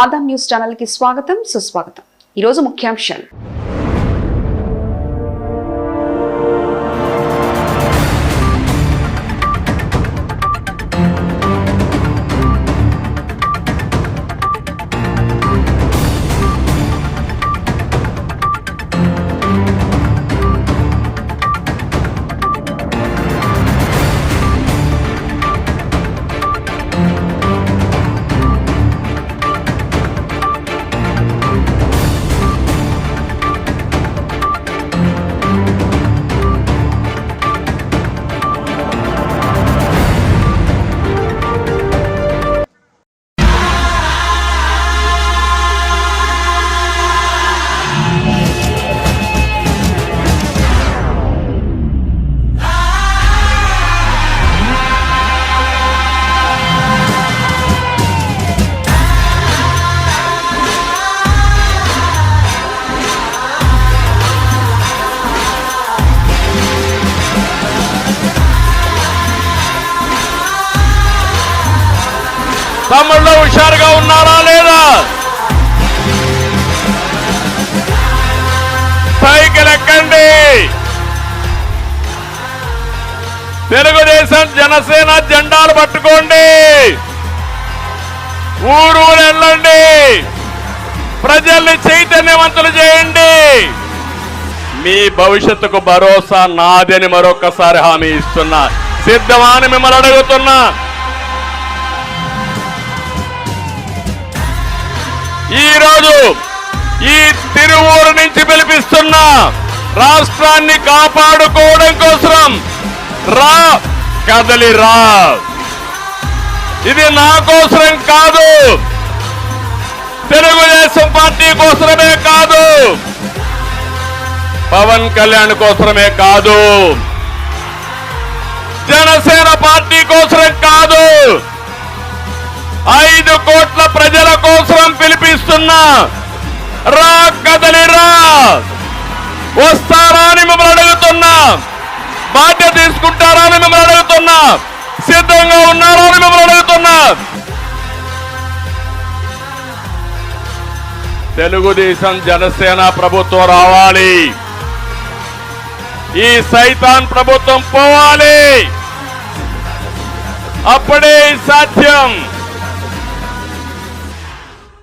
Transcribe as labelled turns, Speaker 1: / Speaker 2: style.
Speaker 1: Adam news ఛానల్కి స్వాగతం సుస్వాగతం. ఈరోజు ముఖ్యాంశాలు.
Speaker 2: తమ్ముళ్ళు హుషారుగా ఉన్నారా లేదా? పైకి లెక్కండి తెలుగుదేశం జనసేన జెండాలు పట్టుకోండి. ఊరు వెళ్ళండి. ప్రజల్ని చైతన్యవంతులు చేయండి. మీ భవిష్యత్తుకు భరోసా నాదని మరొకసారి హామీ ఇస్తున్నా. సిద్ధమాని మిమ్మల్ని అడుగుతున్నా. ఈ రోజు ఈ తిరువూరు నుంచి పిలిపిస్తున్న రాష్ట్రాన్ని కాపాడుకోవడం కోసం రా కదలి రా. ఇది నా కోసరం కాదు. తెలుగుదేశం పార్టీ కోసమే కాదు. పవన్ కళ్యాణ్ కోసమే కాదు. జనసేన పార్టీ కోసం కాదు. ఐదు కోట్ల రా కదలి రా వస్తారా అని మిమ్మల్ని అడుగుతున్నా. బాధ్యత తీసుకుంటారా అని మిమ్మల్ని అడుగుతున్నా. సిద్ధంగా ఉన్నారా అని మిమ్మల్ని అడుగుతున్నా. తెలుగుదేశం జనసేన ప్రభుత్వం రావాలి. ఈ సైతాన్ ప్రభుత్వం పోవాలి. అప్పుడే సాధ్యం.